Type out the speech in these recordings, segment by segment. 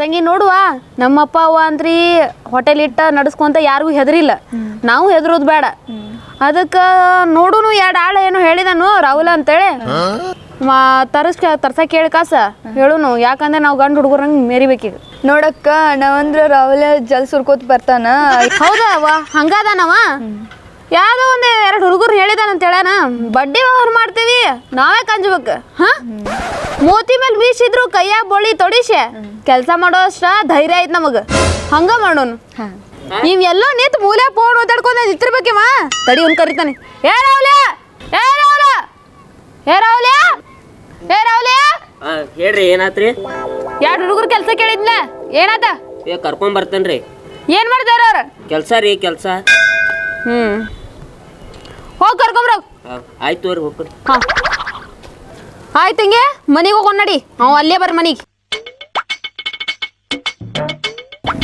ತಂಗಿ ನೋಡುವ ನಮ್ಮಪ್ಪ ಅವ್ವ ಅಂದ್ರಿ ಹೋಟೆಲ್ ಇಟ್ಟ ನಡ್ಸ್ಕೊಂತ ಯಾರಿಗೂ ಹೆದರಿಲ್ಲ. ನಾವು ಹೆದರೋದು ಬೇಡ. ಅದಕ್ಕೆ ನೋಡುನು ಎರಡು ಆಳ ಏನು ಹೇಳಿದನು ರಾಹುಲ್ ಅಂತೇಳಿ. ಮಾ ತರಸ್ ತರ್ಸಕ್ಕೆ ಹೇಳಿ ಕಾಸ ಹೇಳುನು. ಯಾಕಂದ್ರೆ ನಾವು ಗಂಡು ಹುಡುಗರಂಗೆ ಮೇರಿಬೇಕೀಗ. ನೋಡಕ್ಕ ನಾವಂದ್ರ ರಾಹುಲ್ ಜಲ್ ಸುರ್ಕೋತ್ ಬರ್ತಾನ. ಹೌದಾ ಹಂಗಾದನವ? ಯಾವ್ದೋ ಒಂದೇ ಎರಡು ಹುಡುಗರು ಹೇಳಿದಾನಂತ ಹೇಳಾನ ಬಡ್ಡಿ ವ್ಯವಹಾರ ಮಾಡ್ತೀವಿ ನಾವೇ ಕಂಜ್ಬೇಕು. ಹಾ? ಮೋತಿ ಮೇಲೆ ಬೀಸಿದ್ರು ಕೈಯಾಗ ಬೊಳಿ ತೊಡಿಸಿ ಕೆಲಸ ಮಾಡೋ ಅಷ್ಟ ಧೈರ್ಯ ಐತ್ ನಮಗ. ಹಂಗ ಮಾಡೋನು. ನೀವ್ ಎಲ್ಲೋ ನಿಂತು ಮೂಲೆ ಫೋನ್ ಓದಾಡ್ಕೊಂಡ್ ಇತ್ತಿರ್ಬೇಕಿವ ತಡಿ ಒಂದ್ ಕರಿತಾನೆ. ಏ ರಾವ್ಲೆ ಏ ರಾವ್ಲ ಏ ರಾವ್ಲೆ ಏ ರಾವ್ಲೆ ಆ, ಹೇಳ್ರಿ ಏನಾತ್ರಿ? ಎರಡು ಹುಡುಗರು ಕೆಲಸ ಕೇಳಿದ್ನ. ಏನಾತ? ಏ ಕರ್ಕೊಂಡ್ ಬರ್ತೇನ್ರಿ. ಏನ್ ಮಾಡ್ತಾರ ಅವ್ರ? ಕೆಲಸ ರೀ ಕೆಲಸ. ಹ್ಮ್. ಹೋಗಿ ಕರ್ಕೊಂಬ್ರ. ಆಯ್ತು ತೋರಿ ಹೋಗ್ರಿ ಹಾ. ಆಯ್ತು ಹಿಂಗೆ ಮನೆಗೆ ಹೋಗೋಣ ನಡಿ ಅವ ಅಲ್ಲೇ ಬರ್ರಿ ಮನೆಗೆ.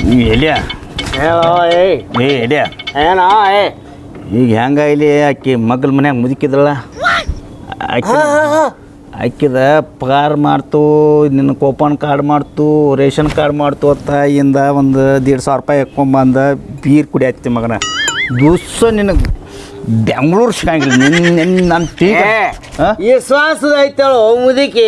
ನೀ ಏ ಏನೋ ಏ. ಈಗ ಹೆಂಗ ಇಲ್ಲಿ ಆಕಿ ಮಗ್ಳ ಮನ್ಯಾಗ ಮುದುಕಿದ್ರಲ್ಲ? ಆಕಿ ಆಕಿದ ಪಗಾರ ಮಾಡ್ತು ನಿನ್ನ ಕೂಪನ್ ಕಾರ್ಡ್ ಮಾಡ್ತು ರೇಷನ್ ಕಾರ್ಡ್ ಮಾಡ್ತು ತಾಯಿಯಿಂದ ಒಂದು ದೀಡ್ ಸಾವಿರ ರೂಪಾಯಿ ಎಕ್ಕೊಂಬಂದ ಬೀರ್ ಕುಡಿಯತ್ತಿ ಮಗನ. ದಿವ್ಸ ನಿನಗೆ ಬೆಂಗಳೂರು ಸಿಗಂಗಿಲ್ಲ. ನಿನ್ನ ನಿನ್ನ ನನ್ನ ಟೀಕ ಹಾಂ? ವಿಶ್ವಾಸದ ಐತಳು ಮುದುಕಿ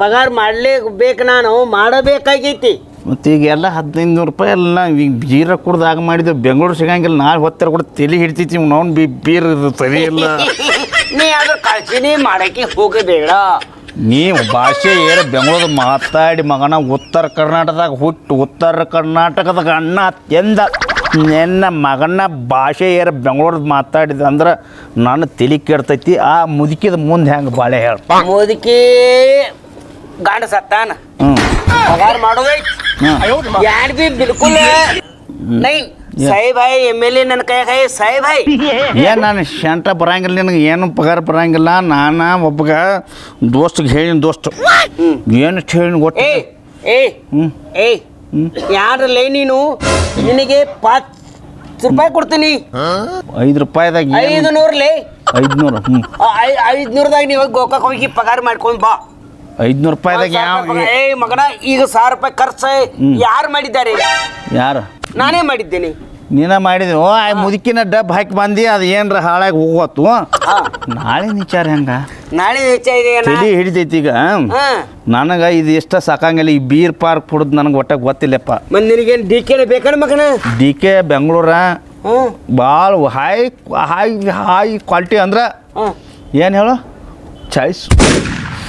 ಪಗಾರ ಮಾಡ್ಲೇಬೇಕು ನಾನು ಮಾಡಬೇಕಾಗೈತಿ. ಮತ್ತು ಈಗ ಎಲ್ಲ ಹದಿನೈದು ನೂರು ರೂಪಾಯಿ ಎಲ್ಲ ಈಗ ಬೀರ ಕುಡ್ದಾಗ ಮಾಡಿದ್ದು ಬೆಂಗಳೂರು ಸಿಗಂಗಿಲ್ಲ ನಾಳೆ ಹೊತ್ತರ ಕೂಡ ತಲೆ ಹಿಡ್ತೈತಿ ನಾವು ಬಿ ಬೀರ್ ತಲೆ ಸರಿ ಇಲ್ಲ. ನೀ ಅದ್ರ ಕಳ್ಸಿನಿ ಮಾಡಕ್ಕೆ ಹೋಗಬೇಡ. ನೀವು ಭಾಷೆ ಏರ ಬೆಂಗಳೂರು ಮಾತಾಡಿ ಮಗನ ಉತ್ತರ ಕರ್ನಾಟಕದಾಗ ಹುಟ್ಟು ಉತ್ತರ ಕರ್ನಾಟಕದಾಗ ಅಣ್ಣ ಎಂದ ನಿನ್ನ ಮಗನ ಭಾಷೆ ಏರ ಬೆಂಗಳೂರು ಮಾತಾಡಿದ ಅಂದ್ರೆ ನಾನು ತಲೆ ಕೆಡ್ತೈತಿ ಆ ಮುದುಕಿದ ಮುಂದೆ ಹೆಂಗೆ ಬಾಳೆ ಹೇಳ. ಮುದುಕಿ ಗಂಡ ಸತ್ತಾನ. ಹ್ಞೂ ಪಗಾರ ಮಾಡೋದೈತಿ ಯಾರು ಬಿ ಬಿಲ್ಕುಲ್ ನೈ ಸಾಯಿ ಭಾಯ್ ಎಂ ಎಲ್ ಎ ನನ್ನ ಕೈ ಕೈ ಸಾಹೇಬ್ ಭಾಯ್ ಏನು ನಾನು ಶಂಟ ಬರಂಗಿಲ್ಲ ನಿನಗೆ ಏನು ಪಗಾರ ಬರಂಗಿಲ್ಲ ನಾನು ಒಬ್ಬಗ ದೋಸ್ತಿಗೆ ಹೇಳಿನ ದೋಸ್ತು. ಏನು ಹೇಳಿನ ಏ ಏಯ್ ಏ ಹ್ಞೂ ಏ ಯಾರಲ್ಲೇ ನೀನು? ನಿನಗೆ ಪಾಚ್ ರೂಪಾಯಿ ಕೊಡ್ತೀನಿ. ಐದು ರೂಪಾಯಿದಾಗ ಐದು ನೂರ್ಲೇ ಐದುನೂರು ಹ್ಞೂ ಐದ್ನೂರದಾಗ ನೀವು ಗೋಕಾಕ್ ಹೋಗಿ ಪಗಾರ ಮಾಡ್ಕೊಂಡು ಬಾ. ಐದುನೂರು ರೂಪಾಯಿದಾಗ ಯಾವ ಏ ಮಗನ ಈಗ ಸಾವಿರ ರೂಪಾಯಿ ಖರ್ಚು. ಯಾರು ಮಾಡಿದ್ದಾರೆ? ಯಾರು? ನಾನೇ ಮಾಡಿದ್ದೇನೆ. ನೀನ ಮಾಡಿದ್ವಿ ಆ ಮುದುಕಿನ ಡಬ್ ಹಾಕಿ ಬಂದು ಅದು ಏನರ ಹಾಳಾಗಿ ಹೋಗೋತು ನಾಳೆ ವಿಚಾರ ಹೆಂಗ? ನಾಳೆ ತಲೆ ಹಿಡಿತೈತಿ ಈಗ. ನನಗೆ ಇದು ಎಷ್ಟ ಸಾಕಂಗಿಲ್ಲ ಈ ಬೀರ್ ಪಾರ್ಕ್ ಕುಡ್ದು ನನಗೆ ಒಟ್ಟ ಗೊತ್ತಿಲ್ಲಪ್ಪ. ಮತ್ತೆ ನಿನಗೇನು ಡಿ ಕೆ ಬೇಕಣ್ಣ ಮಗನ? ಡಿ ಕೆ ಬೆಂಗಳೂರ. ಭಾಳ ಹೈ ಹೈ ಹೈ ಕ್ವಾಲಿಟಿ ಅಂದ್ರೆ ಏನು ಹೇಳು? ಚಾಯ್ಸ್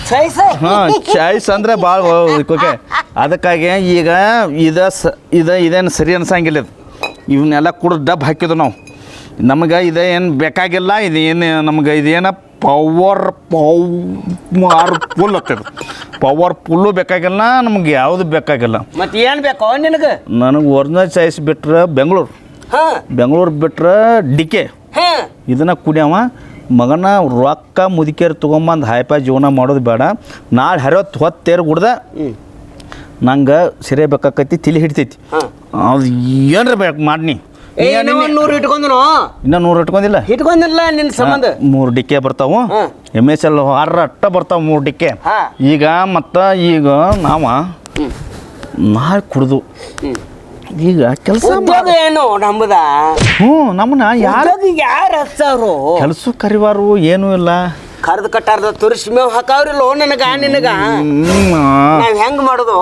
ಚಾಯ್ಸ್ ಹಾಂ ಚಾಯ್ಸ್ ಅಂದ್ರೆ ಭಾಳ ಓಕೆ. ಅದಕ್ಕಾಗಿ ಈಗ ಇದ ಸ ಇದು ಇದೇನು ಸರಿ ಅನ್ಸಂಗಿಲ್ಲ ಇದು. ಇವನ್ನೆಲ್ಲ ಕುಡ್ದು ಡಬ್ ಹಾಕಿದ್ವು ನಾವು. ನಮಗೆ ಇದೇನು ಏನು ಬೇಕಾಗಿಲ್ಲ ಇದೇನು ಏನು ನಮ್ಗೆ ಇದೇನ ಪವರ್ ಪವರ್ಫುಲ್ ಆಗ್ತದೆ ಪವರ್ ಫುಲ್ಲು ಬೇಕಾಗಿಲ್ಲ ನಮ್ಗೆ ಯಾವುದು ಬೇಕಾಗಿಲ್ಲ. ಮತ್ತೆ ಏನು ಬೇಕೋ ನಿನಗೆ? ನನಗೆ ಒರಿಜಿನಲ್ ಚಾಯ್ಸ್ ಬಿಟ್ರೆ ಬೆಂಗಳೂರು ಬೆಂಗಳೂರು ಬಿಟ್ರೆ ಡಿಕೆ ಇದನ್ನ ಇದನ್ನು ಕುಡಿಯವ. ಮಗನ ರೊಕ್ಕ ಮುದುಕೇರಿ ತೊಗೊಂಬಂದು ಹಾಯ್ಪಾಯ್ ಜೀವನ ಮಾಡೋದು ಬೇಡ. ನಾಳೆ ಹರಿವತ್ತು ಹೊತ್ತೇರು ಕುಡ್ದ ನಂಗೆ ಸಿರೆ ಬೇಕಾಕೈತಿ ತಿಳಿ ಹಿಡ್ತೈತಿ. ಅದು ಏನರ ಬೇಕು ಮಾಡ್ನಿ. ನೂರು ಇಟ್ಕೊಂಡ್ನು? ಇನ್ನೂ ನೂರು ಇಟ್ಕೊಂಡಿಲ್ಲ. ಇಟ್ಕೊಂಡಿಲ್ಲ ನಿನ್ನ ಸಂಬಂಧ. ಮೂರು ಡಿಕ್ಕೆ ಬರ್ತಾವು. ಎಂ ಎಸ್ ಎಲ್ ಆರ ಅಟ್ಟ ಬರ್ತಾವ ಮೂರು ಡಿಕ್ಕೆ. ಈಗ ಮತ್ತ ಈಗ ನಾವ ನಾಳೆ ಕುಡ್ದು. ಈಗ ಕೆಲಸ ಏನು ನಂಬದ ಹ್ಞೂ ನಮ್ಮನ್ನ ಯಾರು ಯಾರು ಹಚ್ಚಾರು ಕೆಲಸ ಕರಿವಾರು ಏನೂ ಇಲ್ಲ. ಕರ್ದು ಕಟ್ಟಾರ್ದ ತುರಿಸಿ ಮೇವ್ ಹಾಕಾವ್ರಿಲ್ಲೋ ನನಗ ನಿನಗ. ನಾವ್ ಹೆಂಗ್ ಮಾಡುದು?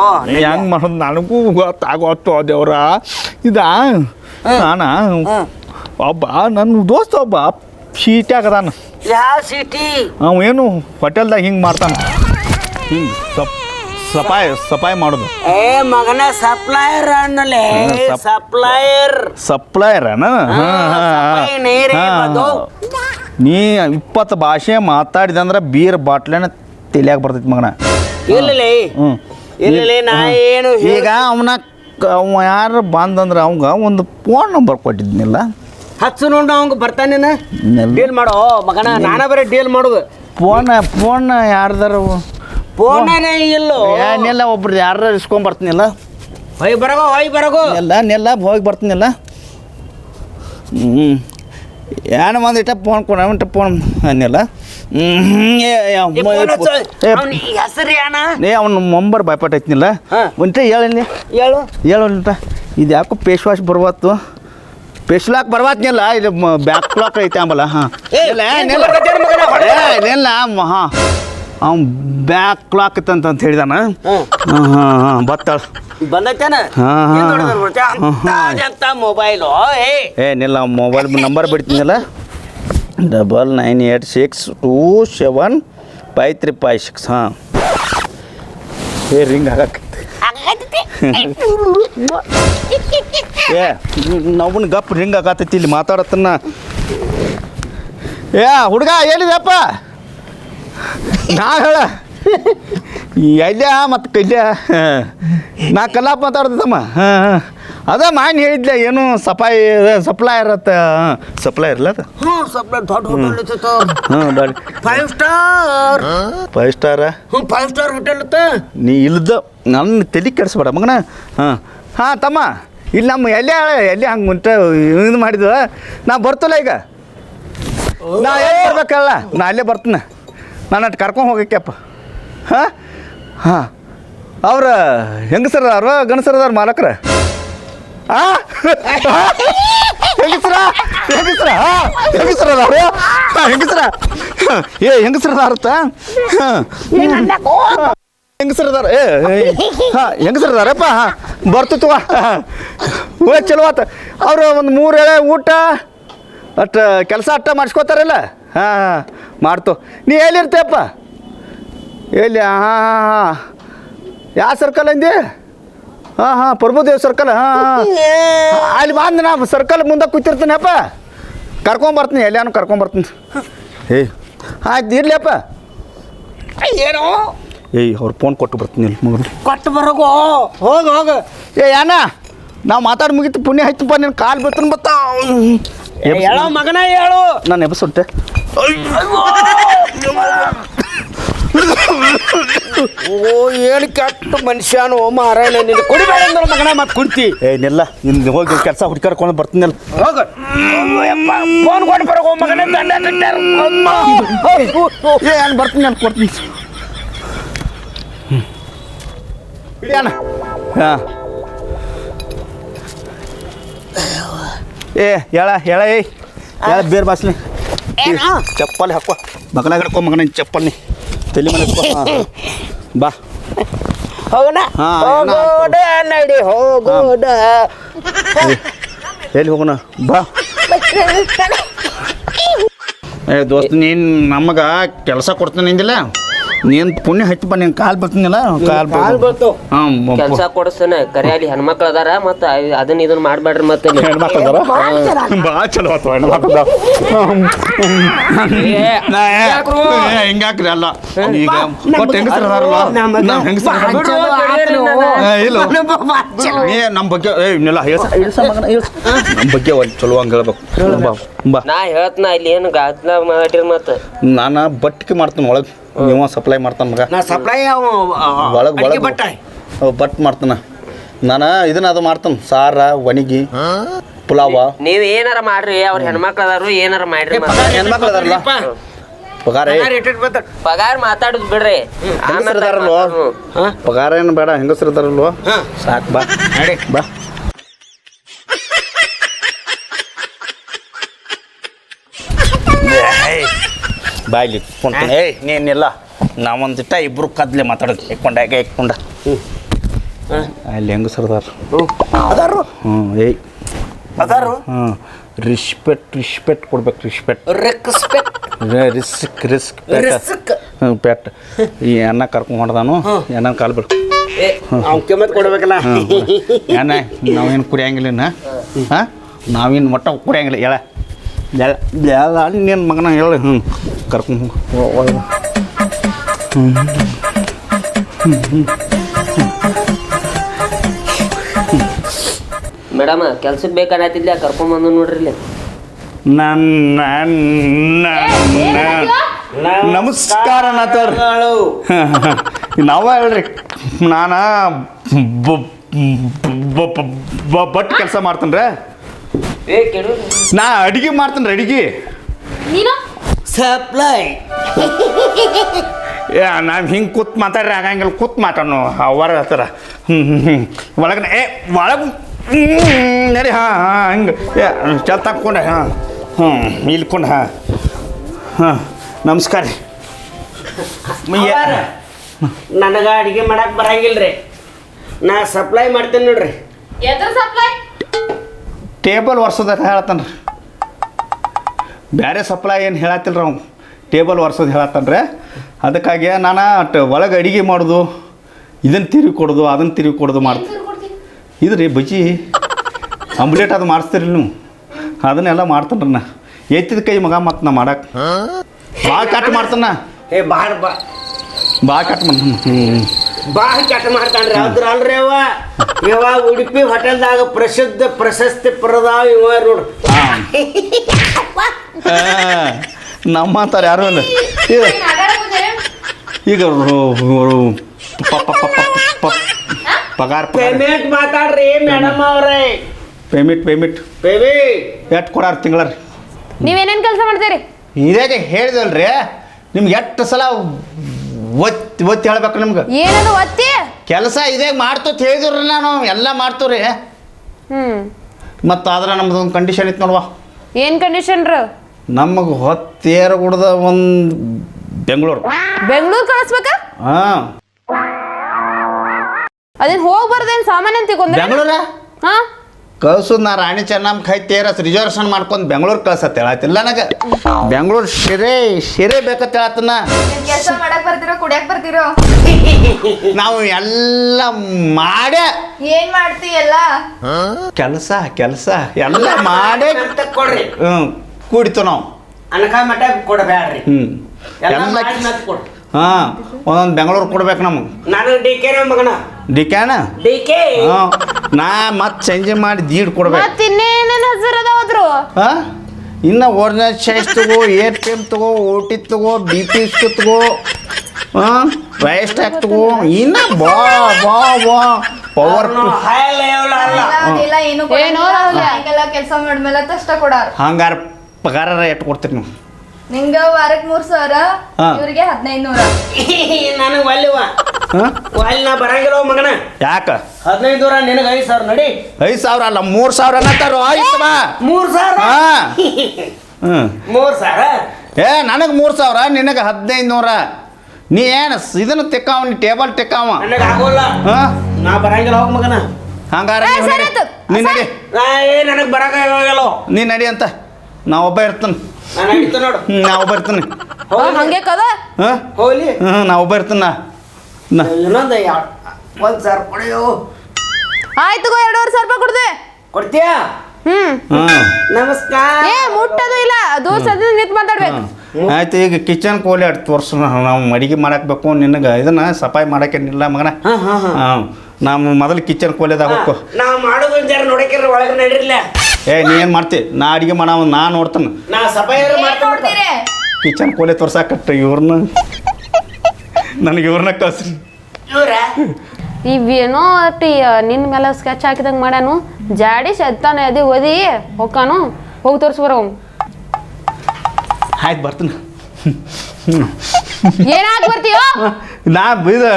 ಹೆಂಗ್ ಮಾಡೋದು ನನಗೂ ಗೊತ್ತಾಗೋತ್ತು ದೇವ್ರ. ಇದ ನಾನ? ಒಬ್ಬ ನನ್ನ ದೋಸ್ತ ಒಬ್ಬ ಶೀಟ್ಯಾಗದಾನ ಯಾವ ಸಿಟಿ ಅವ ಏನು ಹೋಟೆಲ್ದಾಗ ಹಿಂಗೆ ಮಾಡ್ತಾನ. ಹಿಂಗೆ ಸಪ್ ಸಪಾಯ ಸಪಾಯ ಮಾಡೋದು. ಏ ಮಗನ ಸಪ್ಲೈಯರ್ ಅನ್ನಲೆ ಸಪ್ಲೈಯರ್. ಸಪ್ಲೈಯರ್. ನೀ ಇಪ್ಪತ್ತು ಭಾಷೆ ಮಾತಾಡಿದೆ ಅಂದ್ರೆ ಬೀರ್ ಬಾಟ್ಲೆನ ತಲೆಯಾಗ ಬರ್ತೈತಿ ಮಗನ. ಇಲ್ಲಲೇ ಹ್ಞೂ ಇಲ್ಲಲೇ ನಾ ಏನು ಈಗ ಅವನ ಅವ ಯಾರು ಬಂದಂದ್ರೆ ಅವಂಗ ಒಂದು ಫೋನ್ ನಂಬರ್ ಕೊಟ್ಟಿದ್ನಿಲ್ಲ. ಹಚ್ಚು ನೋಡ್ ಅವಂಗ ಬರ್ತಾನೇನ. ಡೀಲ್ ಮಾಡೋ ಮಗನ ನಾನ ಬರೀ ಡೀಲ್ ಮಾಡುದು. ಫೋನ್ ಫೋನ್ ಯಾರ್ದಾರ? ಫೋನೇ ಇಲ್ಲೋ. ಏನಿಲ್ಲ ಒಬ್ರು ಯಾರ ಇಸ್ಕೊಂಡ್ ಬರ್ತೀನಿಲ್ಲ. ಹೊಯ್ ಬರಗೋ ಹೊಯ್ ಬರಗೋ. ಎಲ್ಲ ನೆಲ್ಲ ಹೋಗಿ ಬರ್ತೀನಿಲ್ಲ. ಹ್ಞೂ ಏನು ಒಂದಿಟ್ಟ ಫೋನ್ ಕೊಡ ಫೋನ್ ಅನ್ನಿಲ್ಲ ಹೆಸರು ಅಣ್ಣ ಏ ಅವ್ನ ಮೊಂಬರ್ ಬಾಯ್ಪಾಟ್ ಐತಿನಿಲ್ಲ ಒಂಟ ಹೇಳಿ ಹೇಳು. ಹೇಳು ಇದು ಯಾಕೋ ಪೇಶ್ ವಾಶ್ ಬರ್ವಾತು ಪೇಶ್ ಲಾಕ್ ಬರ್ವಾತ್ನಿಲ್ಲ ಇದು ಬ್ಯಾಕ್ ಕ್ಲಾಕ್ ಐತೆ ಆಂಬಲ್ಲ ಹಾಂ. ಇಲ್ಲ ಹಾಂ. ಅವ್ನು ಬ್ಯಾಕ್ ಕ್ಲಾಕ್ ಅಂತ ಅಂತ ಹೇಳಿದಾನ. ಹಾಂ. ಹಾಂ ಹಾಂ ಬತ್ತಾಳ. ಬಂದೈತೇನ? ಹಾ, ಹಾಂ ಮೊಬೈಲು ಏ. ಏ ನಿಲ್ಲ mobile number ಬಿಡ್ತೀನಲ್ಲ. Double nine eight six two seven five three five six ಹಾಂ. ಏ ರಿಂಗ್ ಹಾಕತ್ತೆ ಏ ನವನ್ ಗಪ್ ರಿಂಗ್ ಹಾಕತ್ತೈತಿ ಇಲ್ಲಿ ಮಾತಾಡತ್ತನ್ನ. ಏ ಹುಡುಗ ಹೇಳಿದೆಪ್ಪ ನಾ ಹೇಳ. ಎಲ್ಲ ಮತ್ತು ಕಲ್ಯ? ನಾ ಕಲ್ಲಾಪ ಮಾತಾಡ್ತಮ್ಮ ಹಾಂ ಹಾಂ. ಅದ ಮಾನ್ ಹೇಳಿದ್ಲೆ ಏನು ಸಫಾಯಿ ಸಪ್ಲೈ ಇರತ್ತ? ಸಪ್ಲೈ ಇರಲ್ಲ ಅದು? ಹ್ಞೂ ಸ್ವಲ್ಪ ದೊಡ್ಡ ಹೋಟೆಲ್ ಇತ್ತು ಹಾಂ ಬಾಡಿ ಫೈವ್ ಸ್ಟಾರ್ ಫೈವ್ ಸ್ಟಾರ ಹ್ಞೂ ಫೈವ್ ಸ್ಟಾರ್ ಹೋಟೆಲ್ ಇತ್ತ? ನೀ ಇಲ್ದ ನನ್ನ ತಲೆ ಕೆಡಿಸ್ಬೇಡ ಮಗನ. ಹಾಂ ಹಾಂ ತಮ್ಮ ಇಲ್ಲಿ ನಮ್ಮ ಎಲ್ಲೇ ಎಲ್ಲಿ ಹಂಗೆ ಮುಂಟ ಇದು ಮಾಡಿದ ನಾ ಬರ್ತಲ್ಲ ಈಗ. ನಾ ಎಲ್ಲಿ ಬರ್ಬೇಕಲ್ಲ? ನಾ ಅಲ್ಲೇ ಬರ್ತೀನಿ. ನಾನು ಅಟ್ ಕರ್ಕೊಂಡು ಹೋಗಕ್ಕೆಪ್ಪ ಹಾಂ? ಹಾಂ. ಅವ್ರ ಹೆಂಗಸರ ಅವ್ರ ಗಣಸರದವ್ರ ಮಾಲಕ್ರ? ಹೆಂಗಸ್ರ? ಹೆಂಗಸ್ರ? ಹೆಂಗಸ್ರ ಅದಾರ? ಹೆಂಗಸ್ರ? ಏ, ಹೆಂಗಸ್ರ ಅದಾರತ್ತ? ಹಾಂ ಹೆಂಗಸರದಾರ ಏ ಹಾಂ ಹೆಂಗಸರದಾರಪ್ಪ ಬರ್ತಿತ್ತು ಓ, ಚಲೋ ಆತ. ಅವ್ರ ಒಂದು ಮೂರು ಎಳೆ ಊಟ ಅಟ್ ಕೆಲಸ ಅಟ್ಟ ಮಾಡಿಸ್ಕೋತಾರಲ್ಲ? ಹಾಂ ಹಾಂ, ಮಾಡ್ತು. ನೀ ಎಲ್ಲಿರ್ತೀಯಪ್ಪ? ಎಲ್ಲಿ? ಹಾಂ ಹಾಂ ಹಾಂ ಯಾವ ಸರ್ಕಲ್ ಅಂದಿ? ಹಾಂ ಹಾ ಪ್ರಭುದೇವ್ ಸರ್ಕಲ್ ಹಾ ಅಲ್ಲಿ ಬಂದ ನಾ ಸರ್ಕಲ್ ಮುಂದೆ ಕೂತಿರ್ತೀನಪ್ಪ ಕರ್ಕೊಂಬರ್ತೀನಿ ಎಲ್ಲಾನು ಕರ್ಕೊಂಬರ್ತೀನಿ ಏಯ್ ಆಯ್ತು ಇರ್ಲಿಯಪ್ಪ ಏನೋ ಏಯ್ ಅವ್ರು ಫೋನ್ ಕೊಟ್ಟು ಬರ್ತೀನಿ ಇಲ್ಲಿ ಕೊಟ್ಟು ಬರೋಗೋ. ಹೋಗ ಹೋಗ. ಏ ಯಾನ? ನಾವು ಮಾತಾಡಿ ಮುಗಿತು ಪುಣ್ಯ ಹಚ್ಚಪ್ಪ ನಿನ್ನ ಕಾಲು ಬರ್ತೀನಿ ಬತ್ತ? ಹೇಳೋ ಮಗನ ಹೇಳು. ನಾನು ಎಬಸುಂಟೆ ಓ ಏನು ಕೆಟ್ಟ ಮನುಷ್ಯನು ಮಾರಾಯಣ ನಿನ್ನ ಕುಡಿಬೇಡ ಅಂದ್ರೆ ಮಗನ ಮತ್ತೆ ಕುಡ್ತಿ. ಏ ನಿಲ್ಲ ಇನ್ನು ಹೋಗಿ ಕೆಲಸ ಹುಡ್ಕಾಡ್ಕೊಂಡು ಬರ್ತೀನಲ್ಲ ಹೋಗ. ಫೋನ್ ಕೊಟ್ಟು ಬರೋಗೋ ಮಗನ ಏನು ಕಟ್ಟಾರ ಅಮ್ಮ. ಏ ನಾನು ಬರ್ತೀನಿ ಅಂತ ಕೊಡ್ತೀನಿ. ಯಾನ ಹಾಂ. ಏ ಹೇಳ ಹೇಳ ಏಯ್. ಹೇಳ ಬೇರೆ ಬಾಸ್ಲಿ. ಏನೋ? ಚಪ್ಪಲಿ ಹಾಕೋ ಮಗನ ಹಿಡ್ಕೊ ಮಗನ ಚಪ್ಪಲ್ನಿ ತಲೆ ಮನೆ. ಬಾ. ಹೋಗೋಣ? ಹೋಗೋಣ ನಡಿ ಹೋಗೋಣ. ಎಲ್ಲಿ ಹೋಗೋಣ? ಬಾ. ಏ ದೋಸ್ತ ನೀನು ನಮಗೆ ಕೆಲಸ ಕೊಡ್ತೀನಿ ಅಂದಿಲ್ಲ? ನೀನು ಪುಣ್ಯ ಹಚ್ಚಿ ಬನ್ನಿ ಕಾಲ್ ಬರ್ತೀನಿಲ್ಲ ಕಾಲು ಕೆಲಸ ಕೊಡಿಸ್ತೇನೆ ಕರೆ ಅಲ್ಲಿ ಹೆಣ್ಮಕ್ಳು ಅದಾರ ಮತ್ತ ಅದನ್ನ ಇದನ್ನ ಮಾಡ್ಬೇಡ್ರಿ ಮತ್ತೆ ನೀವು. ಹೆಣ್ಮಕ್ಳು ಅದಾರ? ಭಾಳ ಚಲೋ ಆತ ಹೆಣ್ಮಕ್ಳು ಹಿಂಗಾಕ್ರಿ. ಅಲ್ಲ ಈಗ ಕೊಟ್ಟು ಹೆಂಗಸ್ರು ಅದಾರಲ್ಲ? ನಾವು ಹೆಂಗಸ್ರು ಇಲ್ಲ. ಏ ನಮ್ಮ ಬಗ್ಗೆ ಏ ಇನ್ನೆಲ್ಲ ಹೇಳ್ಸ ಇಳ್ಸ ಮಗನ ಇಳ್ಸ ನಮ್ಮ ಬಗ್ಗೆ ಒಂದು ಚಲೋ ಹಂಗೆ ಹೇಳ್ಬೇಕು. ಬಾ ಬಾ. ನಾ ಹೇಳ್ತನ ಇಲ್ಲಿ ಏನು ಗಾದ್ಲ ಮಾಡಿರಿ ಮತ್ತ. ನಾನು ಬಟ್ಟಿಗೆ ಮಾಡ್ತೀನಿ ಒಳಗೆ. ನೀವು ಸಪ್ಲೈ ಮಾಡ್ತಾನ ಮಗ. ನಾ ಸಪ್ಲೈ ಒಳಗೆ ಒಳಗೆ ಒಳಗೆ ಬಟ್ಟ ಬಟ್ ಮಾಡ್ತಾನ. ನಾನು ಇದನ್ನ ಅದು ಮಾಡ್ತಾನ ಸಾರ ವಣಿಗಿ ಪುಲಾವ. ನೀವು ಏನಾರ ಮಾಡ್ರಿ ಅವ್ರ ಹೆಣ್ಮಕ್ಳು ಅದಾರು ಏನಾರ ಮಾಡ್ರಿ. ಹೆಣ್ಮಕ್ಳು ಅದಾರಲ್ಲ? ಪಗಾರ ಪಗಾರ ಮಾತಾಡೋದು ಬಿಡ್ರಿ. ಹೆಂಗಸ್ರು ಅದಾರಲ್ವೋ ಪಗಾರ ಏನು ಬೇಡ ಹೆಂಗಸ್ರು ಅದಾರಲ್ವೋ ಸಾಕು ಬಾ. ನಡಿ. ಬಾ. ಬಾಯ್ಲಿ ಫೋನ್ ಏಯ್ ನೀನಿಲ್ಲ ನಾವೊಂದಿಟ್ಟ ಇಬ್ರು ಕದ್ಲೆ ಮಾತಾಡೋದು. ಎಕ್ಕೊಂಡಾಗ ಇಕ್ಕೊಂಡ. ಅಲ್ಲಿ ಹೆಂಗಸ್ರದಾರ ಅದಾರು? ಹ್ಞೂ ಏಯ್. ಅದಾರು? ಹ್ಞೂ ರಿಸ್ಪೆಕ್ಟ್ ರಿಸ್ಪೆಕ್ಟ್ ಕೊಡ್ಬೇಕು respect respect risk risk risk ಹ್ಞೂ ಪೆಟ್. ಈ ಅನ್ನ ಕರ್ಕೊಂಡು ಹೊಡೆದಾನು ಅನ್ನ ಕಾಲು ಬಿಡು. ಕಿಮ್ಮತ್ ಕೊಡ್ಬೇಕಲ್ಲ. ಏನ ನಾವೇನು ಕುಡಿಯಂಗಿಲ್ಲ ಹಾಂ? ನಾವೇನು ಮೊಟ್ಟ ಕುಡಿಯಂಗಿಲ್ಲ. ಹೇಳ. ಎಲ್ಲ ನಿನ್ನ ಮಗನ ಹೇಳಿ ಹ್ಞೂ ಕರ್ಕೊಂಡು ಹೋಗು ಮೇಡಮ್ ಕೆಲ್ಸಕ್ಕೆ ಬೇಕಾಗತ್ತಿದ್ಲ ಕರ್ಕೊಂಡ್ ಬಂದು ನೋಡ್ರಿ ಇಲ್ಲಿ. ನನ್ನ ನಮಸ್ಕಾರ ನಾತರ್ ನಾವ ಹೇಳ್ರಿ ನಾನು ಬಟ್ ಕೆಲಸ ಮಾಡ್ತೇನೆ ಏ ಕೆಡು ನಾ ಅಡಿಗೆ ಮಾಡ್ತೇನೆ ಅಡಿಗೆ. ನೀನು? ಸಪ್ಲೈ. ಏ ನಾವು ಹಿಂಗೆ ಕೂತ್ ಮಾತಾಡ್ರಿ ಆಗಂಗಿಲ್ಲ ಕೂತ್ ಮಾತಾಡೋ ಅವರ ಹತ್ರ. ಹ್ಞೂ ಹ್ಞೂ ಹ್ಞೂ ಒಳಗೆ ಏ ಒಳಗೆ ನಡಿ ಹಾಂ ಹಾಂ ಹಿಂಗೆ. ಏ ಚಲ್ ತಕ್ಕೊಂಡೆ ಹಾಂ. ಹ್ಞೂ ಇಲ್ಕೊಂಡು ಹಾಂ. ಹಾಂ ನಮಸ್ಕಾರ. ರೀ ನನಗೆ ಅಡುಗೆ ಮಾಡಕ್ಕೆ ಬರಂಗಿಲ್ಲ ರೀ ನಾ ಸಪ್ಲೈ ಮಾಡ್ತೇನೆ ನೋಡ್ರಿ. ಎದ್ರ ಸಪ್ಲೈ? ಟೇಬಲ್ ಒರ್ಸೋದ ಹೇಳತ್ತಾನ ರೀ ಬೇರೆ ಸಪ್ಲೈ ಏನು ಹೇಳತ್ತಿಲ್ಲ ರೀ ಅವ್ನು ಟೇಬಲ್ ಒರ್ಸೋದು ಹೇಳತ್ತನ್ರಿ. ಅದಕ್ಕಾಗಿ ನಾನು ಟ ಒಳಗೆ ಅಡಿಗೆ ಮಾಡೋದು ಇದನ್ನು ತಿರುಗಿ ಕೊಡೋದು ಅದನ್ನು ತಿರುಗಿ ಕೊಡೋದು ಮಾಡ್ತೀನಿ ಇದು ರೀ ಬಜ್ಜಿ ಅಂಬ್ಲೇಟ್ ಅದು ಮಾಡಿಸ್ತೀರಿ ನೀವು. ಅದನ್ನೆಲ್ಲ ಮಾಡ್ತಾನ್ರಿ ನಾ. ಎತ್ತಿದ ಕೈ ಮಗ ಮತ್ತು ನಾ ಮಾಡಕ್ಕೆ ಭಾಳ ಕಟ್ ಮಾಡ್ತಾನ. ಏ ಭಾಳ ಬಾ. ಭಾಳ ಕಟ್ ಮಾಡ್ತಾನೆ. ಹ್ಞೂ ಬಾಳ ಕೆಟ್ಟ ಮಾಡ್ತಾನ್ರಿ. ಅದ್ರ ಅಲ್ರಿ ಅವ ಇವಾಗ ಉಡುಪಿ ಹೋಟೆಲ್ದಾಗ ಪ್ರಸಿದ್ಧ ಪ್ರಶಸ್ತಿ ಪ್ರದಾವ್ ಇವ ನೋಡ್ರಿ ನಮ್ಮ ಮಾತಾರ ಯಾರು ಅಲ್ಲ? ಈಗ ಈಗ ರು- ರು- ಪ- ಪ- ಪ- ಪ- ಪ- ಪಗಾರ ಪೇಮೆಂಟ್ ಮಾತಾಡ್ರಿ ಮೇಡಮ್ ಅವ್ರೆ. Payment payment. ಬೇಬಿ ಎಷ್ಟು ಕೊಡಾರ ತಿಂಗಳ ರೀ ನೀವೇನೇನ್ ಕೆಲಸ ಮಾಡ್ತೀರಿ? ಇದಾಗೆ ಹೇಳಿದಲ್ರಿ? ನಿಮ್ಗೆ ಎಷ್ಟು ಸಲ ಒತ್ತಿ ಒತ್ತಿ ಹೇಳ್ಬೇಕು ನಿಮ್ಗೆ. ಏನದು ಒತ್ತಿ? ಕೆಲಸ ಇದೇ ಮಾಡ್ತೋ ಹೇಳಿದ್ರಿ ನಾನು ಎಲ್ಲ ಮಾಡ್ತೀವ್ರಿ ಹ್ಮ್. ಮತ್ತು ಆದ್ರೆ ನಮ್ದು ಒಂದು ಕಂಡೀಷನ್ ಇತ್ತು ನೋಡುವ. ಏನ್ ಕಂಡೀಷನ್ ನಮಗೆ ಹೊತ್ತೇರ ಕುಡ್ದ ಒಂದು ಬೆಂಗಳೂರು. ಬೆಂಗ್ಳೂರ್ ಕಳಿಸ್ಬೇಕ? ಹಾಂ. ಅದೇನ್ ಹೋಗ್ ಬರ್ದೇನ್ ಸಾಮಾನ್ಯ ಅಂತ? ಬೆಂಗಳೂರ? ಹಾ. ಕಳ್ಸೋದು ನಾ ರಾಣಿ ಚೆನ್ನಮ್ಮ ಕೈ ತೇರಸ್ ರಿಸರ್ವೇಷನ್ ಮಾಡ್ಕೊಂಡು ಬೆಂಗಳೂರು ಕಳ್ಸತ್ತೆ ಹೇಳತ್ತಿಲ್ಲ ನನಗೆ. ಬೆಂಗಳೂರು ಶಿರೆ ಶಿರೆ ಬೇಕತ್ತೆ ಹೇಳತ್ತನ. ಕೆಲಸ ಮಾಡಕ್ ಬರ್ತಿರೋ ಕುಡಿಯಕ್ ಬರ್ತಿರೋ ನಾವು ಎಲ್ಲ ಮಾಡೇ. ಏನ್ ಮಾಡ್ತೀವಿ ಎಲ್ಲ? ಕೆಲಸ ಕೆಲಸ ಎಲ್ಲ ಮಾಡೇ. ಅಂತ ಕೊಡ್ರಿ. ಹ್ಞೂ ಕುಡಿತು ನಾವು. ಅನಕ ಮಠ ಕೊಡಬೇಡ್ರಿ. ಹ್ಞೂ ಎಲ್ಲ ಎಲ್ಲ ಮಾಡಿ ಮತ್ತ್ ಕೊಡ್ರಿ. ಹಾಂ ಒಂದೊಂದು ಬೆಂಗಳೂರು ಕೊಡ್ಬೇಕು ನಮಗೆ. ನಾನು ಡಿ ಕೆ ಮಗನ. ಡಿ ಕ್ಯಾನ ಡಿ ಕೆ ಹಾಂ ನಾ ಮತ್ತೆ ಚೇಂಜ್ ಮಾಡಿ ದೀಡ್ ಕೊಡ್ಬೇಕು. ಮತ್ ಇನ್ನೇನೇನ್ ಹೆಸರು ಅದಾವದ್ರು? ಹಾಂ ಇನ್ನು ಒರಿಜಿನಲ್ ಸೈಜ್ ತಗೋ ಏರ್ ಪಿ ಎಂ ತಗೋ ಓ ಟಿ ತಗೋ ಬಿ ಪಿ ಎಸ್ ತಗೋ ಹಾಂ ರೈಸ್ ಟ್ಯಾಕ್ ತಗೋ ಇನ್ನು ಬಾ ಬಾ ಬಾ ಪವರ್ ಹೈ ಲೆವೆಲ್ ಅಲ್ಲ. ಏನು ಕೆಲಸ ಮಾಡ್ಮೇಲೆ ಅಷ್ಟ ಕೊಡಾರ. ಹಂಗಾರೆ ಪಗಾರ ರೇಟ್ ಕೊಡ್ತೀರಿ ನೀವು. ನಿಂಗ ವಾರಕ್ ಮೂರ್ ಸಾವಿರ ಹಾ. ಇವ್ರಿಗೆ ಹದಿನೈದು ನೂರ ನನಗೆ ಒಲ್ಲಿವ ಹಾಂ? ಒಲ್ಲಿ ನಾ ಬರಂಗಿಲ್ಲ ಮಗನ. ಯಾಕ? ಹದಿನೈದು ನೂರ ನಿನಗೆ ಐದು ಸಾವಿರ ನಡಿ. ಐದು ಸಾವಿರ ಅಲ್ಲ ಮೂರು ಸಾವಿರ ಅನ್ನತ್ತಾರೋ ಆಯ್ತು ಬಾ ಮೂರು ಸಾವಿರ? ಹಾಂ. ಹ್ಞೂ ಮೂರು ಸಾವಿರ? ಏ ನನಗೆ ಮೂರು ಸಾವಿರ ನಿನಗೆ ಹದಿನೈದು ನೂರ ನೀ ಏನು ಇದನ್ನು ತಿಕ್ಕಾವ ನೀ ಟೇಬಲ್ ತಿಕ್ಕಾವ? ನನಗೆ ಆಗೋಲ್ಲ. ಹಾಂ? ನಾ ಬರಂಗಿಲ್ಲ ಹೋಗ್ ಮಗನ. ಹಂಗಾರೆ ಏ, ನೀವ್ ಸರಿ ನಡಿ. ಆಯ್ತು. ನೀ ನಡಿ. ನಾ ಏ ನನಗೆ ಬರಕ ಹೋಗಲ್ಲ ನೀ ನಡಿ ಅಂತ. ನಾ ಒಬ್ಬ ಇರ್ತಾನೆ. ನಾನು ಬರ್ತೀನಿ. ಹಂಗೆ ಕದ? ಹಾಂ? ಹೋಗ್ಲಿ. ಹ್ಞೂ ನಾವು ಒಬ್ಬ ಇರ್ತಾನೆ ನಾ. ಇನ್ನೊಂದು ಯಾ- ಸಾವಿರ ಕೊಡಿಯೋ. ಆಯ್ತು ಗೋ ಎರಡೂವರೆ ಸಾವಿರ ರೂಪಾಯಿ ಕೊಡ್ದೆ. ಕೊಡ್ತೀಯಾ? ಹ್ಮ್. ಹಾಂ. ನಮಸ್ಕಾರ. ಏ ಮುಟ್ಟದು ಇಲ್ಲ. ದೂರ ಸದ್ಯ ನಿಂತ್ ಮಾತಾಡ್ಬೇಕು. ಆಯ್ತು ಈಗ ಕಿಚನ್ ಕೋಲಿ ಅಡ್ ತೋರ್ಸು ನಾವು ಅಡಿಗೆ ಮಾಡಾಕ್ಬೇಕು ನಿನಗೆ ಇದನ್ನ ಸಫಾಯಿ ಮಾಡಕ್ಕೇನಿಲ್ಲ ಮಗನ. ನಾವು ಮೊದಲು ಕಿಚನ್ ಕೋಲಿದಾಗ ಹೋಗ್ಕೋ ನಾವು ಮಾಡೋದು ಒಂದ್ ಜರ ನೋಡಕ್ಕಿರ ಒಳಗೆ ನಡೀರ್ಲ ಏ ನೀ ಏನು ಮಾಡ್ತಿ? ನಾ ಅಡಿಗೆ ಮಾಡವ ನಾ ನೋಡ್ತಾನೆ. ನಾ ಮಾಡ್ತೀನಿ ಕಿಚನ್ ಕೋಲೆ ತೋರ್ಸಾಕಟ್ಟ ಇವ್ರನ್ನ ನನಗೆ ಇವ್ರನ್ನ ಕಳ್ಸ್ರಿ. ಇವ್ರ? ಇವೇನೋ ಅಟ್ಟಿ ನಿನ್ನ ಮೇಲೆ ಸ್ಕೆಚ್ ಹಾಕಿದಂಗೆ ಮಾಡ್ಯಾನು. ಜಾಡಿ ಸತ್ತಾನ ಅದಿ ಓದಿ ಹೊಕ್ಕಾನು. ಹೋಗಿ ತೋರ್ಸ್ಬರ. ಆಯ್ತು ಬರ್ತೀನಿ. ಏನ್ ಹಾಕಿ ಬರ್ತೀಯೋ? ನಾ ಇದು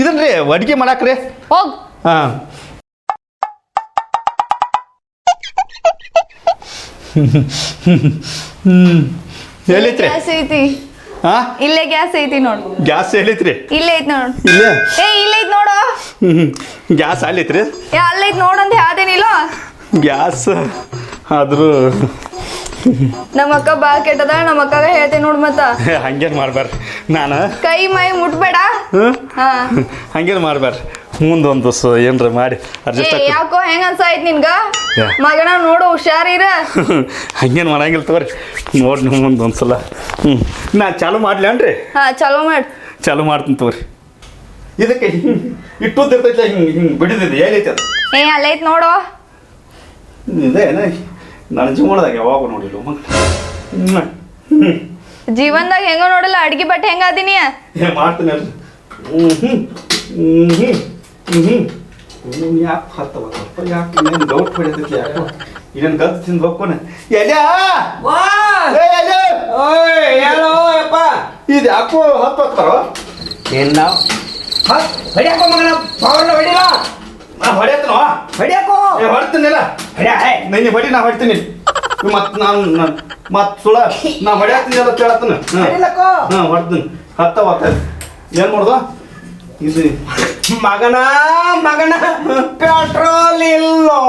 ಇದನ್ರಿ ರೀ ಅಡಿಗೆ ಮಾಡಾಕ್ರಿ. ಹೋಗ್. ಹಾಂ. ಹ್ಞೂ ಎಲ್ಲಿತ್ರಿ ಗ್ಯಾಸ್ ಐತಿ. ಹಾಂ ಇಲ್ಲೇ ಗ್ಯಾಸ್ ಐತಿ ನೋಡು. ಗ್ಯಾಸ್ ಎಲ್ಲಿತ್ರಿ ಇಲ್ಲೇ ಐತಿ ನೋಡು. ಇಲ್ಲೇ? ಏ ಇಲ್ಲೇ ಐತಿ ನೋಡು. ಹ್ಞೂ ಗ್ಯಾಸ್ ಅಲ್ಲಿತ್ರಿ? ಏ ಅಲ್ಲೈತಿ ನೋಡು ಅಂತ ಯಾವ್ದೇನಿಲ್ಲ ಗ್ಯಾಸ್ ಆದರೂ ನಮ್ಮ ಅಕ್ಕ ಬಾ ಕೆಟ್ಟದ ನಮ್ಮ ಅಕ್ಕಗ ಹೇಳ್ತೇನೆ ನೋಡು ಮತ್ತ. ಹಂಗೇನು ಮಾಡ್ಬಾರ್ ನಾನು ಕೈ ಮೈ ಮುಟ್ಬೇಡ. ಹಾ. ಹಂಗೇನು ಮಾಡ್ಬಾರ್ರಿ ಮುಂದೊಂದು ಸ ಏನ್ರ ಮಾಡಿ ಏ ಯಾಕೋ ಹೆಂಗ ಅನ್ಸಾಯ್ತು ನಿನ್ಗ? ಯಾ. ಮಗನ ನೋಡು ಹುಷಾರಿರ. ಹಂಗೇನು ಮಾಡಂಗಿಲ್ಲ ತಗೋರಿ. ನೋಡಿ ನೀವು ಮುಂದೆ ಒಂದು ಸಲ ಹ್ಞೂ ನಾ ಚಾಲು ಮಾಡ್ಲೇನ್ರಿ? ಹಾ ಚಾಲೂ ಮಾಡ್. ಚಾಲು ಮಾಡ್ತೀನಿ ತಗೋರಿ. ಇದಕ್ಕೆ ಇಟ್ಟುದಿರ್ತೈತೆ ಹಿಂಗೆ ಹಿಂಗೆ ಬಿಡಿದಿದೆ ಏನೈತೆ ಅದು? ಏ ಅಲ್ಲೈತ್ ನೋಡು. ಇದೇನ? ನನ್ನ ಜೀವನದಾಗ ಯಾವಾಗ ನೋಡಿಲ್ಲ ಮಗ ಹ್ಞೂ ಜೀವನದಾಗ ಹೆಂಗ ನೋಡಲ್ಲ ಅಡ್ಗಿ ಬಟ್ಟೆ ಹೆಂಗ ಅದೀನಿ ಮಾಡ್ತೀನಿ ಅಲ್ರಿ. ಹ್ಮ್ ಹ್ಞೂ ಹ್ಞೂ ಹ್ಞೂ ಹ್ಞೂ ಯಾಕೆ ಹತ್ತವ? ಯಾಕೆ? ಇನ್ನೇನು ಡೌಟ್ ಹೊಡಿತೈತಿ ಯಾಕೋ? ಇನ್ನೇನು ಗಲ್ತ್ ತಿಂದು ಹೋಗ್ಕೊನೆ ಎಲ್ಯಾ? ವಾ! ಏ ಓಯ್ ಹೇಳೋ ಯಪ್ಪ? ಇದು ಯಾಕೋ ಹತ್ತು ಹತ್ತಾರೋ? ಏನ್ ನಾವು? ಹೊಡ್ಯಾಕೋ ಮಗನ ಪವರ್ನ ಹೊಡಿಲ ನಾ ಹೊಡೆಯತ್ತನೋ ಹೊಡ್ಯಾಕೋ? ಏ ಹೊಡ್ತೀನಿಲ್ಲ. ಹೊಡ್ಯಾ ಹೇ ನೀನು ಹೊಡಿ ನಾ ಹೊಡ್ತೀನಿ. ಮತ್ತೆ ನಾನು ಮತ್ತೆ ಸುಳ. ನಾ ಹೊಡ್ಯಾತೀನಿ ಅಂತ ಕೇಳತ್ತನ. ಹೊಡಿಲಕ್ಕೋ ಹಾಂ ಹೊಡ್ತೀನಿ. ಹತ್ತ ಹೊತ್ತ ಏನು ಮಾಡೋದು? ಇದು ಮಗನ ಮಗನ ಪೆಟ್ರೋಲ್ ಇಲ್ಲೋ.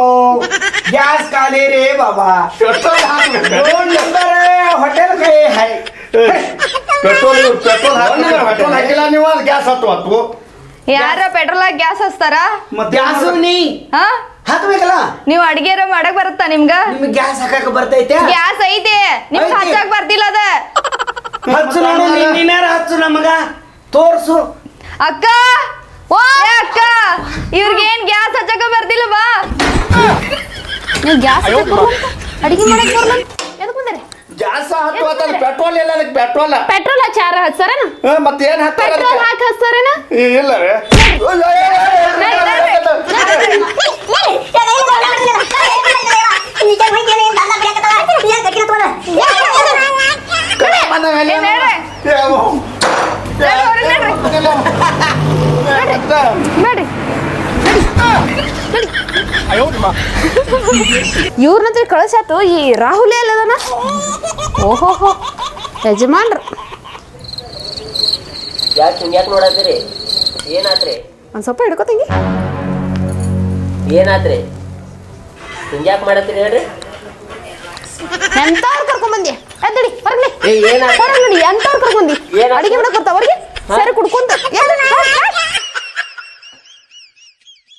ಗ್ಯಾಸ್ ಖಾಲಿ ರೇ ಬಾಬಾ. ಪೆಟ್ರೋಲ್ ಹಾಕ್ಬೇಕು ಫೋನ್ ನಂಬರ್ ಹೋಟೆಲ್ ಕೈ ಹೈ ಪೆಟ್ರೋಲ್ ಪೆಟ್ರೋಲ್ ಪೆಟ್ರೋಲ್ ಹಾಕಿಲ್ಲ ನೀವು ಅದು ಗ್ಯಾಸ್ ಹತ್ತು ಹತ್ತು ಯಾರ ಪೆಟ್ರೋಲ್ ಗ್ಯಾಸ್ ಹಚ್ತಾರ? ಗ್ಯಾಸು ನೀ? ಹಾ? ಹಾಕ್ಬೇಕಲ್ಲ ನೀವ್ ಅಡಿಗೆರ ಮಾಡಕ್ ಬರುತ್ತಾ ನಿಮ್ಗ? ನಿಮ್ಗೆ ಗ್ಯಾಸ್ ಹಾಕಕ್ ಬರ್ತೈತೆ? ಗ್ಯಾಸ್ ಐತೆ. ನಿಮ್ಗೆ. ಹಚ್ಚಕ್ ಬರ್ತಿಲ್ಲ ಅದ. ಹಚ್ಚು ನೋಡು ನಿನ್ನೇನಾರ ಹಚ್ಚು ನಮಗ? ತೋರ್ಸು. ಅಕ್ಕ! ಇವ್ರಿಗೇನ್ ಗ್ಯಾಸ್ ಹಚ್ಚಕ ಬರ್ತಿಲ್ಲ ಬಾ ನೀವು ಗ್ಯಾಸ್ ಅಡಿಗೆ ಮಾಡಕ್ ಬರಲ್ಲ ಎದಕ್ ಬಂದರೆ ಗ್ಯಾಸ್ ಪೆಟ್ರೋಲ್ ಇಲ್ಲ ಅದಕ್ಕೆ ಪೆಟ್ರೋಲ್ ಪೆಟ್ರೋಲ್ ಹಚ್ಚಿ ಯಾರ ಹಚ್ಚಾರೇನ ಮತ್ತೆ ಏನು ಹಾಕ್ತಾರೆ ಪೆಟ್ರೋಲ್ ಹಾಕಿ ಹಚ್ತಾರೇನ ಇಲ್ಲ ರೀ ಏ, ಇವ್ರನ್ನತ್ರ ಕಳ್ಸಾತು ಈ ರಾಹುಲೇ ಅಲ್ಲದನ ಓಹೋಹೋ ಯಜಮಾನ್ರು. ಯಾಕೆ ಹಿಂಗ್ಯಾಕೆ ನೋಡತ್ತೀರಿ? ಏನಾತ್ರಿ? ಒಂದು ಸ್ವಲ್ಪ ಹಿಡ್ಕೊತಂಗಿ ಏನಾತ್ರಿ? ಹಿಂಗ್ಯಾಕೆ ಮಾಡತ್ತೀರಿ ಹೇಳ್ರಿ? ಎಂತವ್ರು ಕರ್ಕೊಂಬಂದಿ ಎದ್ದಡಿ ಹೊರಗ್ಲಿ ಏ ಏನಾತ್ರಿ? ಹೊರಗ್ ನೋಡಿ ಎಂತವ್ರು ಕರ್ಕೊಂಬಂದಿ? ಅಡಿಗೆ ಮಾಡಕ್ ಬರ್ತಾವ ಅವ್ರಿಗೆ ಸರಿ ಕುಡ್ಕೊಂತ.